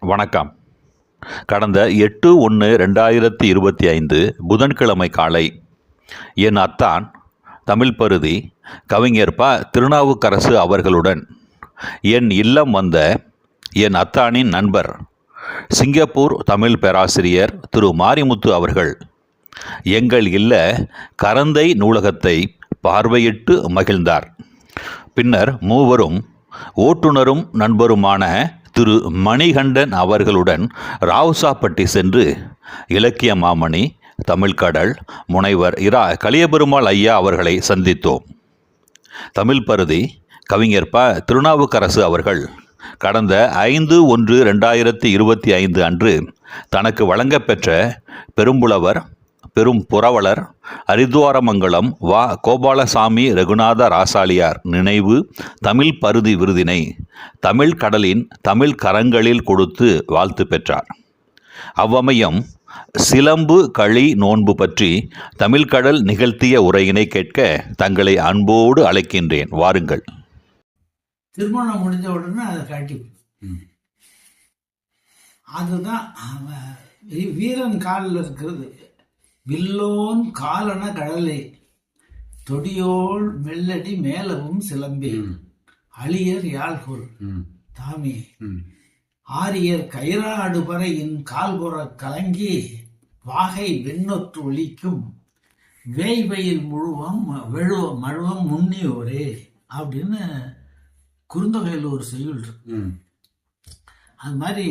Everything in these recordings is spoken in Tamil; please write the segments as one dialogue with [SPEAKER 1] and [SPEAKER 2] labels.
[SPEAKER 1] வணக்கம். கடந்த எட்டு ஒன்று ரெண்டாயிரத்தி இருபத்தி ஐந்து புதன்கிழமை காலை என் அத்தான் தமிழ் பருதி கவிஞர் ப. திருநாவுக்கரசு அவர்களுடன் என் இல்லம் வந்த என் அத்தானின் நண்பர் சிங்கப்பூர் தமிழ் பேராசிரியர் திரு. மாரிமுத்து அவர்கள் எங்கள் இல்ல கரந்தை நூலகத்தை பார்வையிட்டு மகிழ்ந்தார். பின்னர் மூவரும் ஓட்டுநரும் நண்பருமான திரு மணிகண்டன் அவர்களுடன் ராவுசாப்பட்டி சென்று இலக்கிய மாமணி தமிழ்கடல் முனைவர் இரா கலியபெருமாள் ஐயா அவர்களை சந்தித்தோம். தமிழ் பருதி கவிஞர் ப திருநாவுக்கரசு அவர்கள் கடந்த ஐந்து ஒன்று ரெண்டாயிரத்தி இருபத்தி ஐந்து அன்று தனக்கு வழங்கப்பெற்ற பெரும்புலவர் பெரும் புரவலர் அரிதுவாரமங்கலம் வா கோபாலசாமி ரகுநாத ராசாலியார் நினைவு தமிழ் பருதி விருதினை தமிழ் கடலின் தமிழ் கரங்களில் கொடுத்து வாழ்த்து பெற்றார். அவ்வமயம் சிலம்பு களி நோன்பு பற்றி தமிழ்கடல் நிகழ்த்திய உரையினை கேட்க தங்களை அன்போடு அழைக்கின்றேன். வாருங்கள்.
[SPEAKER 2] திருமணம் முடிஞ்ச உடனே அதை காட்டி அதுதான் வீரன் காலில் இருக்கிறது. வில்லோன் காலன கடலே தொடியோள் மெல்லடி மேலவும் சிலம்பே. அழியர் யாழ்கோல் தாமே. ஆரியர் கயிறாடு பறையின் கால்புற கலங்கி வாகை வெண்ணொற்று ஒலிக்கும். வேய்வயில் முழுவம் வெழுவ மழுவம் முன்னியோரே அப்படின்னு குறுந்தொகையில் ஒரு செய்யுள் இருக்கு. அது மாதிரி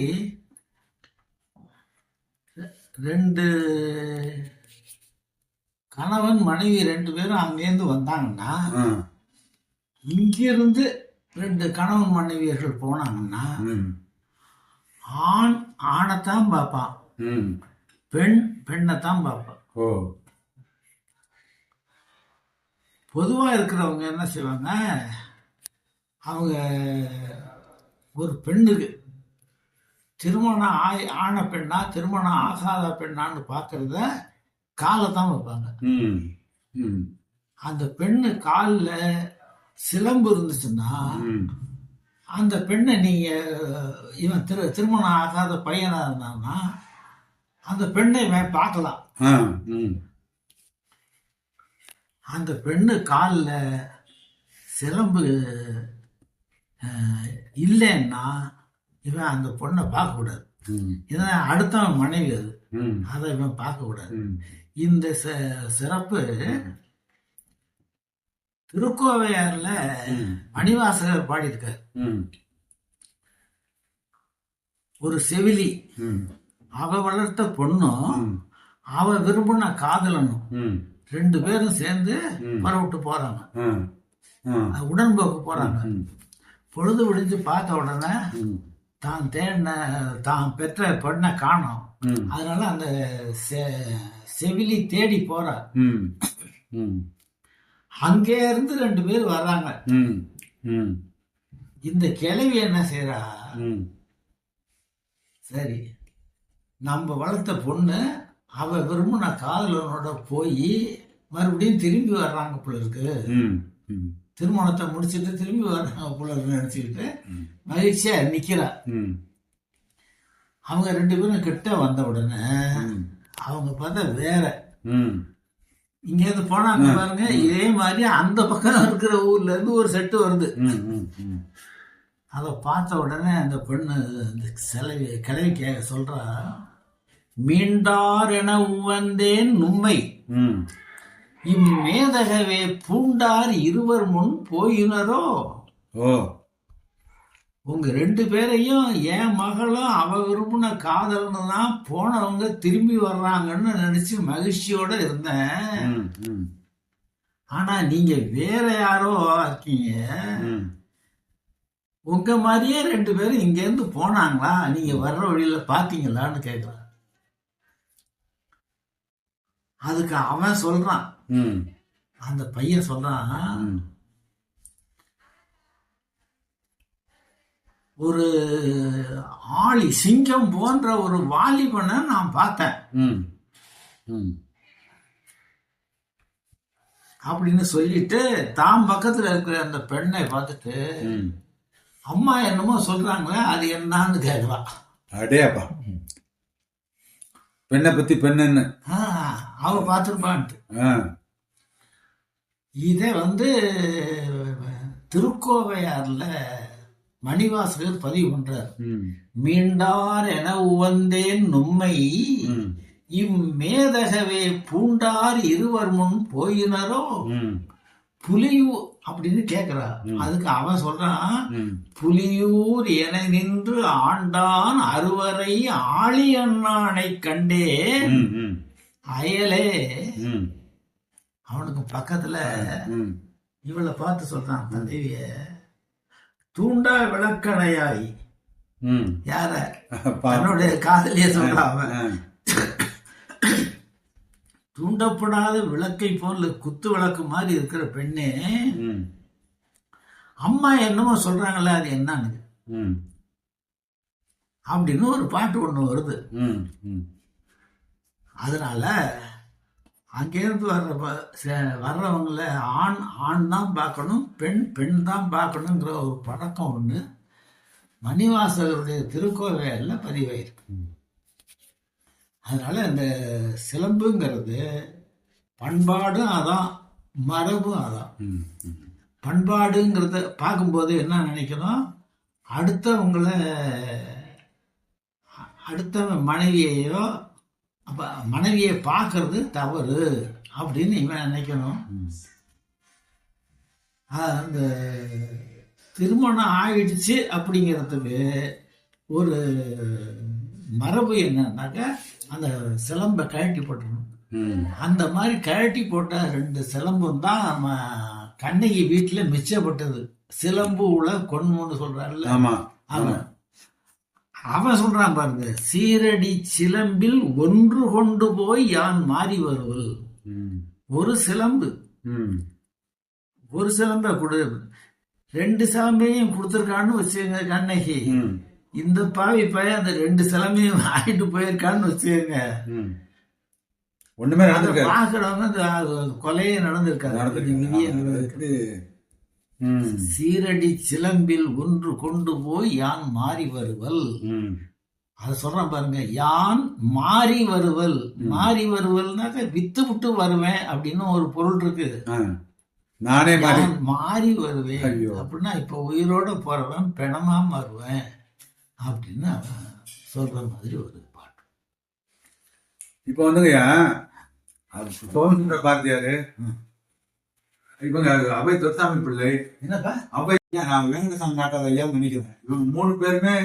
[SPEAKER 2] ரெண்டு கணவன் மனைவி ரெண்டு பேரும் அங்கேருந்து வந்தாங்கன்னா இங்கிருந்து ரெண்டு கணவன் மனைவியர்கள் போனாங்கன்னா ஆண் ஆணைத்தான் பார்ப்பான். பெண் பெண்ணைத்தான் பார்ப்பான்.
[SPEAKER 3] ஓ.
[SPEAKER 2] பொதுவா இருக்கிறவங்க என்ன செய்வாங்க? அவங்க ஒரு பெண்ணுக்கு திருமணம் ஆய் ஆன பெண்ணா திருமணம் ஆகாத பெண்ணான்னு பார்க்கறத காலை தான் வைப்பாங்க.
[SPEAKER 3] ம். ம்.
[SPEAKER 2] அந்த பெண்ணு காலில் சிலம்பு இருந்துச்சுன்னா அந்த பெண்ணை நீங்க இவன் திரு திருமணம் ஆகாத பையனா இருந்தான்னா அந்த பெண்ணை இவன் பார்க்கலாம். அந்த பெண்ணு காலில் சிலம்பு இல்லைன்னா இவன் அந்த பொண்ணை பார்க்கக்கூடாது. இதான் அடுத்தவன் மனைவி அது. அதை இவன் பார்க்கக்கூடாது. இந்த சிறப்பு திருக்கோவையார்ல மணிவாசகர் பாடியிருக்கார். ஒரு செவிலி. அவ வளர்த்த பொண்ணும் அவ விரும்பின காதலனும் ரெண்டு பேரும் சேர்ந்து புறவிட்டு போறாங்க. உடன்போக்கு போறாங்க. பொழுது விடிஞ்சு பார்த்த உடனே தான் தேடின தான் பெற்ற பொண்ணை காணோம். அதனால அந்த செவிலி தேடி போறா
[SPEAKER 3] ம். ம்.
[SPEAKER 2] அங்கே இருந்து ரெண்டு பேர் வர்றாங்க.
[SPEAKER 3] ம். ம்.
[SPEAKER 2] இந்த கிழவி என்ன செய்றா?
[SPEAKER 3] ம்.
[SPEAKER 2] சரி நம்ம வளர்த்த பொண்ணு அவ விரும்பின காதலனோட போய் மறுபடியும் திரும்பி வர்றாங்க போல இருக்கு.
[SPEAKER 3] ம். ம்.
[SPEAKER 2] திருமணத்தை முடிச்சிட்டு திரும்பி வர்றாங்க போல இருக்கு நினைச்சுக்கிட்டு மகிழ்ச்சியா நிக்கிறா.
[SPEAKER 3] ம்.
[SPEAKER 2] அவங்க ரெண்டு பேரும் கிட்ட வந்த உடனே அவங்க பார்த்தா வேற.
[SPEAKER 3] ம்.
[SPEAKER 2] இங்க இருந்து போனாங்க பாருங்க இதே மாதிரி அந்த பக்கம் இருக்கிற ஊர்ல இருந்து ஒரு செட்டு வருது. அதை பார்த்த உடனே அந்த பெண்ணு அந்த கிளவி கிளவி கேட்க சொல்றா மீண்டார் என உவந்தேன் நும்மை
[SPEAKER 3] ம்.
[SPEAKER 2] இம்மேதகவே பூண்டார் இருவர் முன் போயினரோ?
[SPEAKER 3] ஓ.
[SPEAKER 2] உங்க ரெண்டு பேரையும் என் மகளும் அவ விரும்பின காதல்னு தான் போனவங்க திரும்பி வர்றாங்கன்னு நினைச்சு மகிழ்ச்சியோட இருந்தேன். ஆனா நீங்க வேற யாரோ இருக்கீங்க. உங்க மாதிரியே ரெண்டு பேரும் இங்க இருந்து போனாங்களா? நீங்க வர்ற வழியில பாத்தீங்களான்னு கேக்குறான். அதுக்கு அவன் சொல்றான். அந்த பையன் சொல்றான் ஒரு ஆளி சிங்கம் போன்ற ஒரு வாலிபனை நான் பார்த்தேன்.
[SPEAKER 3] ம். ம்.
[SPEAKER 2] அப்படின்னு சொல்லிட்டு தாம் பக்கத்துல இருக்கிற அந்த பெண்ணை பார்த்துட்டு அம்மா என்னமோ சொல்றாங்களே அது என்னன்னு கேட்கலாம்
[SPEAKER 3] அடேப்பா. பெண்ணை பத்தி பெண்ணுன்னு
[SPEAKER 2] ஆ, அவ பார்த்துருப்பான்ட்டு. இதை வந்து திருக்கோவையார்ல மணிவாசகர் பதிவு பண்றார். மீண்டார் என உவந்தேன் நும்மை. இம்மேதகவே பூண்டார் இருவர் முன் போயினரோ. புலியூ அப்படின்னு கேக்குறா. அதுக்கு அவன் சொல்றான் புலியூர் என நின்று ஆண்டான் அறுவரை ஆளி அண்ணானை கண்டே அயலே. அவனுக்கு பக்கத்துல இவளை பார்த்து சொல்றான் தந்தைவிய தூண்டா விளக்கணையாய்.
[SPEAKER 3] ம்.
[SPEAKER 2] யார? தன்னுடைய காதலிய
[SPEAKER 3] ஆ.
[SPEAKER 2] தூண்டப்படாத விளக்கை போல குத்து விளக்கு மாதிரி இருக்கிற பெண்ணே. அம்மா என்னமோ சொல்றாங்களே அது என்னன்னு.
[SPEAKER 3] ம்.
[SPEAKER 2] அப்படின்னு ஒரு பாட்டு ஒண்ணு வருது.
[SPEAKER 3] ம் ம்.
[SPEAKER 2] அதனால அங்கேருந்து வர்ற வர்றவங்கள ஆண் ஆண் தான் பார்க்கணும் பெண் பெண் தான் பார்க்கணுங்கிற ஒரு பழக்கம் ஒன்று மணிவாசகருடைய திருக்கோவையில் பதிவாயிருக்கு. அதனால இந்த சிலம்புங்கிறது பண்பாடும் அதான் மரபும் அதான். பண்பாடுங்கிறத பார்க்கும்போது என்ன நினைக்கணும்? அடுத்தவங்கள அடுத்தவன் மனைவியையோ அப்ப மனைவியை பார்க்கறது தவறு அப்படின்னு இவன் நினைக்கணும். அந்த திருமணம் ஆயிடுச்சு அப்படிங்கிறதுக்கு ஒரு மரபு என்னன்னாக்கா அந்த சிலம்பை கழட்டி போட்டுருணும் அந்த மாதிரி கழட்டி போட்ட ரெண்டு சிலம்பும் தான் நம்ம கண்ணகி வீட்டுல மிச்சப்பட்டது. சிலம்பு உள்ள கொன்முன்னு சொல்றாருல்ல.
[SPEAKER 3] ஆமா.
[SPEAKER 2] அவன் அவன் சொல்றான் பாருங்க சீரடி சிலம்பில் ஒன்று கொண்டு போய் யான் மாறி வருவல்? ஒரு சிலம்பு.
[SPEAKER 3] ம்.
[SPEAKER 2] ஒரு சிலம்பை கொடு. ரெண்டு சிலம்பையும் கொடுத்துருக்கான்னு வச்சுக்கோங்க கண்ணகி. இந்த பாவி பையன் அந்த ரெண்டு சிலம்பையும் ஆயிட்டு போயிருக்கான்னு வச்சுக்கோங்க.
[SPEAKER 3] ஒண்ணுமே
[SPEAKER 2] அதை
[SPEAKER 3] நடந்திருக்காது.
[SPEAKER 2] பாக்குறவங்க கொலையே நடந்திருக்காது.
[SPEAKER 3] நடந்திருக்கு
[SPEAKER 2] சீரடி சிலம்பில் ஒன்று கொண்டு போய் யான் மாறி வருவல்? அத சொல்றேன் பாருங்க யான் மாறி வருவல்? மாறி வருவல்னாக்க வித்து விட்டு வருவேன் அப்படின்னு ஒரு பொருள் இருக்கு.
[SPEAKER 3] நானே மாறி.
[SPEAKER 2] மாறி வருவேன். அப்படின்னா இப்ப உயிரோட போறவன் பிணமா மாறுவேன். அப்படின்னு அவன் சொல்ற மாதிரி ஒரு பாட்டு.
[SPEAKER 3] இப்போ வந்துங்கய்யா அது பாரதியாரு. இவங்க அவை துரசாமி பிள்ளை
[SPEAKER 2] என்னப்பா
[SPEAKER 3] அவை நான் வேங்கடசாமி நாட்டாத ஐயா நினைக்கிறேன் இவங்க மூணு பேருமே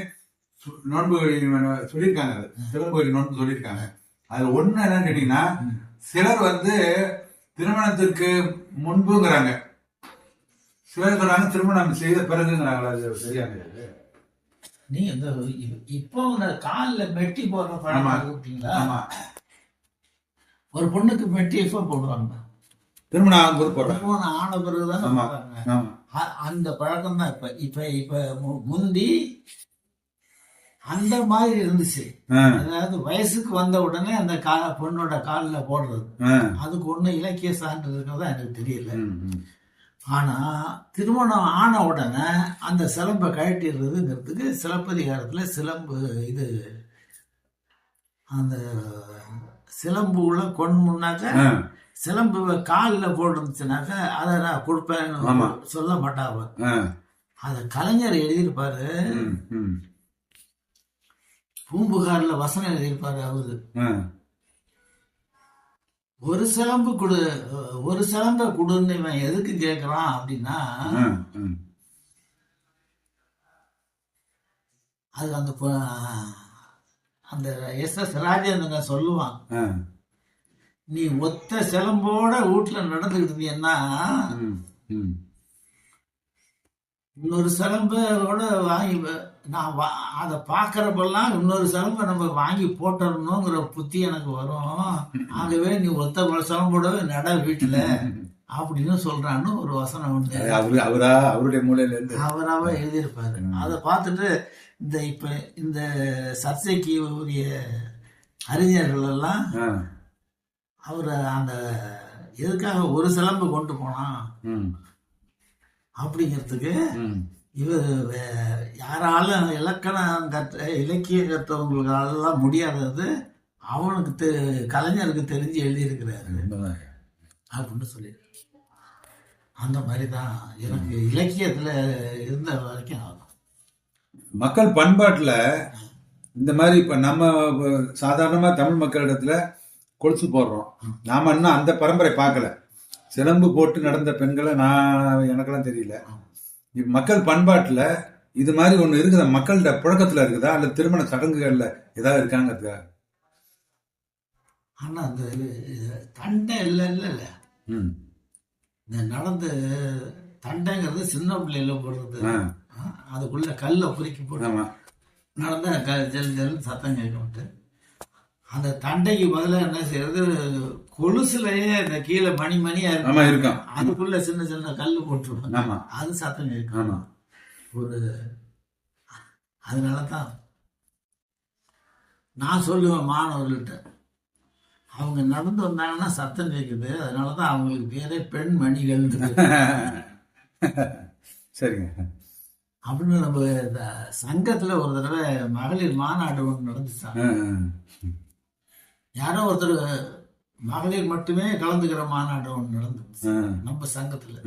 [SPEAKER 3] நோன்பு சொல்லியிருக்காங்க அது. வழி நோன்பு சொல்லியிருக்காங்க அதுல ஒண்ணு என்னன்னு கேட்டீங்கன்னா சிலர் வந்து திருமணத்திற்கு முன்புங்கிறாங்க சிலர் சொல்றாங்க திருமணம் செய்த பிறகுங்கிறாங்களா அது சரியாங்க
[SPEAKER 2] நீ இந்த இப்போ கால்ல மெட்டி போடுற விட்டீங்களா
[SPEAKER 3] ஆமா
[SPEAKER 2] ஒரு பொண்ணுக்கு மெட்டி எப்ப போடுவாங்க
[SPEAKER 3] திருமணம் ஆகும்போது போடுறாங்க
[SPEAKER 2] திருமணம் ஆன பிறகுதான்
[SPEAKER 3] ஆமா
[SPEAKER 2] போடுறாங்க
[SPEAKER 3] ஆமா.
[SPEAKER 2] அ- அந்த பழக்கம் தான் இப்ப இப்ப இப்ப முந்தி அந்த மாதிரி இருந்துச்சு. அதாவது வயசுக்கு வந்த உடனே அந்த கா பொண்ணோட காலில் போடுறது. அதுக்கு ஒன்றும் இலக்கிய சான்று இருக்கிறதா எனக்கு தெரியல. ஆனா திருமணம் ஆன உடனே அந்த சிலம்பை கழட்டிடுறதுங்கிறதுக்கு சிலப்பதிகாரத்துல சிலம்பு இது அந்த சிலம்பு உள்ள கொன்முன்னாக்க
[SPEAKER 3] ஆ,
[SPEAKER 2] சிலம்பு காலில் போட்டுருந்துச்சுனாக்க அதை நான். கொடுப்பேன்னு சொல்ல மாட்டாவ
[SPEAKER 3] ஆ.
[SPEAKER 2] அதை கலைஞர் எழுதியிருப்பாரு. பூம்புகார்ல வசனம் எழுதியிருப்பாரு அவரு. ஒரு சிலம்பு கொடு ஒரு சிலம்பை கொடுன்னு இவன் எதுக்கு கேட்கறான் அப்படின்னா. அது அந்த அந்த எஸ் எஸ் ராஜேந்திரன் சொல்லுவான். நீ ஒத்த சிலம்போட வீட்டுல நடந்துகிட்டு இருந்தீங்கன்னா. இன்னொரு சிலம்போட வாங்கி நான் வா- அதை பார்க்கறப்பெல்லாம் இன்னொரு சிலம்பை நம்ம வாங்கி போட்டுறணுங்கிற புத்தி எனக்கு வரும். ஆகவே நீ ஒத்த சிலம்போடவே நட வீட்டுல அப்படின்னு சொல்றான்னு ஒரு வசனம் உண்டு.
[SPEAKER 3] அவரு அவரா அவருடைய மூலையில இருந்து.
[SPEAKER 2] அவராக எழுதியிருப்பாரு. அதை பார்த்துட்டு இந்த இப்ப இந்த சர்ச்சைக்கு உரிய அறிஞர்கள் எல்லாம். அவர் அந்த எதுக்காக ஒரு சிலம்பு கொண்டு போனான் அப்படிங்கிறதுக்கு. இவர் யாராலும் இலக்கணம் கற்ற இலக்கியம் கற்றவங்களுக்காலலாம் முடியாதது அவனுக்கு தெ கலைஞருக்கு தெரிஞ்சு எழுதியிருக்கிறாரு. அப்படின்னு சொல்லி அந்த மாதிரி தான் எனக்கு இலக்கியத்தில் இருந்த வரைக்கும் ஆகும்.
[SPEAKER 3] மக்கள் பண்பாட்டுல இந்த மாதிரி இப்ப நம்ம சாதாரணமா தமிழ் மக்களிடத்துல கொலுசு போடுறோம். நாம இன்னும் அந்த பரம்பரை பார்க்கல. சிலம்பு போட்டு நடந்த பெண்களை நான் எனக்கெல்லாம் தெரியல. மக்கள் பண்பாட்டுல இது மாதிரி ஒண்ணு இருக்குதா? மக்கள்கிட்ட புழக்கத்துல இருக்குதா? அல்ல திருமண சடங்குகள்ல ஏதாவது இருக்காங்க
[SPEAKER 2] ஆனால் அந்த தண்டை இல்லை இல்லை இல்லை.
[SPEAKER 3] ம்.
[SPEAKER 2] இந்த நடந்து தண்டைங்கிறது சின்ன பிள்ளையில போடுறது. அதுக்குள்ள கல்லை குறுக்கி போட்டு நடந்தா க ஜல் ஜல் சத்தம் கேட்கும்ட்டு அந்த தண்டைக்கு பதிலாக என்ன செய்யறது? கொலுசுலயே இந்த கீழே மணி மணியா இருக்கும்
[SPEAKER 3] இருக்கும்.
[SPEAKER 2] அதுக்குள்ள சின்ன சின்ன கல் போட்டுருவாங்க.
[SPEAKER 3] ஆமா.
[SPEAKER 2] அது சத்தம்
[SPEAKER 3] ஆமா.
[SPEAKER 2] ஒரு அதனால தான் நான் சொல்லுவேன் மாணவர்கள்ட்ட. அவங்க நடந்து வந்தாங்கன்னா சத்தம் கேட்குது அதனால தான் அவங்களுக்கு பேரே பெண் மணிகள்.
[SPEAKER 3] சரிங்க.
[SPEAKER 2] அப்படின்னு நம்ம இந்த சங்கத்துல ஒரு தடவை மகளிர் மாநாடு ஒன்று நடந்துச்சாங்க. யாரோ ஒருத்தர் மகளிர் மட்டுமே கலந்துக்கிற மாநாடு ஒன்று நடந்துச்சு.
[SPEAKER 3] ஆ,
[SPEAKER 2] நம்ம சங்கத்துல.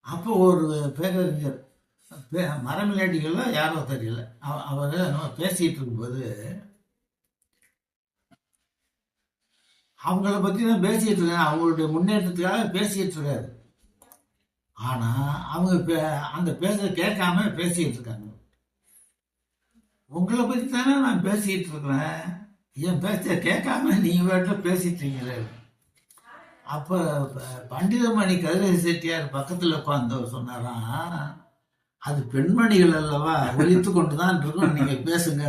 [SPEAKER 2] அப்போ ஒரு பேரறிஞர் மரமில்லாட்டிகள்ல யாரோ தெரியல. அவ- அவரு நம்ம பேசிட்டு இருக்கும்போது அவங்கள பத்தி தான் பேசிட்டு இருக்காங்க அவங்களுடைய முன்னேற்றத்துக்காக பேசிட்டு இருக்காரு. ஆனா அவங்க அந்த பேச கேட்காம பேசிட்டு இருக்காங்க. உங்களை பற்றி தானே நான் பேசிக்கிட்டு இருக்கிறேன். என் பேச்ச கேட்காம நீங்கள் வீட்டில் பேசிட்டு இருக்கீங்களே அப்போ பண்டிதமணி கதிரேச செட்டியார் பக்கத்தில் உட்கார்ந்தவர் சொன்னாராம் அது பெண்மணிகள் அல்லவா? ஒழித்து கொண்டு தான் இருக்கும் நீங்கள் பேசுங்க